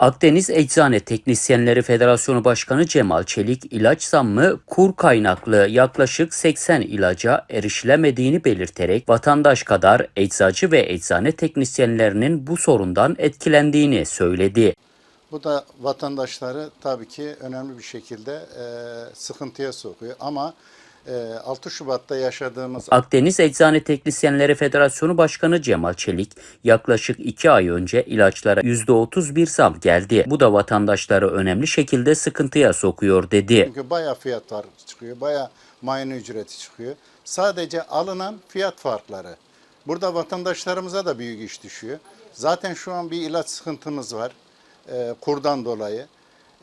Akdeniz Eczane Teknisyenleri Federasyonu Başkanı Cemal Çelik, ilaç zammı kur kaynaklı yaklaşık 80 ilaca erişilemediğini belirterek vatandaş kadar eczacı ve eczane teknisyenlerinin bu sorundan etkilendiğini söyledi. Bu da vatandaşları tabii ki önemli bir şekilde e, sıkıntıya sokuyor. Ama 6 Şubat'ta yaşadığımız Akdeniz Eczane Teknisyenleri Federasyonu Başkanı Cemal Çelik, yaklaşık 2 ay önce ilaçlara %30 bir zam geldi. Bu da vatandaşları önemli şekilde sıkıntıya sokuyor dedi. çünkü bayağı fiyatlar çıkıyor, bayağı muayene ücreti çıkıyor. Sadece alınan fiyat farkları. Burada vatandaşlarımıza da büyük iş düşüyor. Zaten şu an bir ilaç sıkıntımız var e, kurdan dolayı.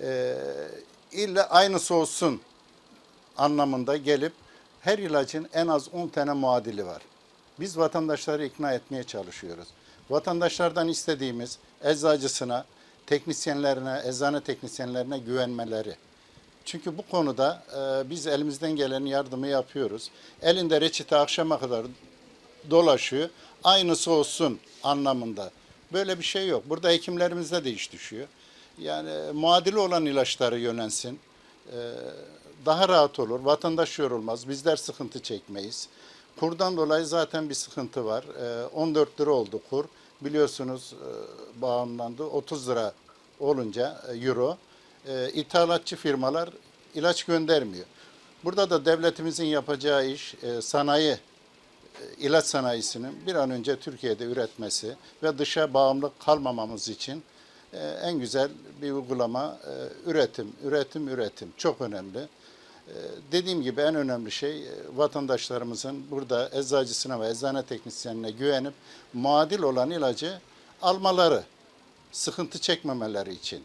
E, illa aynısı olsun anlamında gelip her ilacın en az 10 tane muadili var. Biz vatandaşları ikna etmeye çalışıyoruz. Vatandaşlardan istediğimiz eczacısına, teknisyenlerine, eczane teknisyenlerine güvenmeleri. Çünkü bu konuda e, biz elimizden gelen yardımı yapıyoruz. Elinde reçete akşama kadar dolaşıyor. Aynısı olsun anlamında. Böyle bir şey yok. Burada hekimlerimizde de iş düşüyor. Yani muadili olan ilaçları yönlensin. Ee, daha rahat olur. Vatandaş yorulmaz. Bizler sıkıntı çekmeyiz. Kurdan dolayı zaten bir sıkıntı var. Ee, 14 lira oldu kur. Biliyorsunuz e, bağımlandı. 30 lira olunca e, euro. E, ithalatçı firmalar ilaç göndermiyor. Burada da devletimizin yapacağı iş e, sanayi ilaç sanayisinin bir an önce Türkiye'de üretmesi ve dışa bağımlı kalmamamız için en güzel bir uygulama üretim, üretim, üretim çok önemli. E, Dediğim gibi en önemli şey e, vatandaşlarımızın burada eczacısına ve eczane teknisyenine güvenip muadil olan ilacı almaları, sıkıntı çekmemeleri için.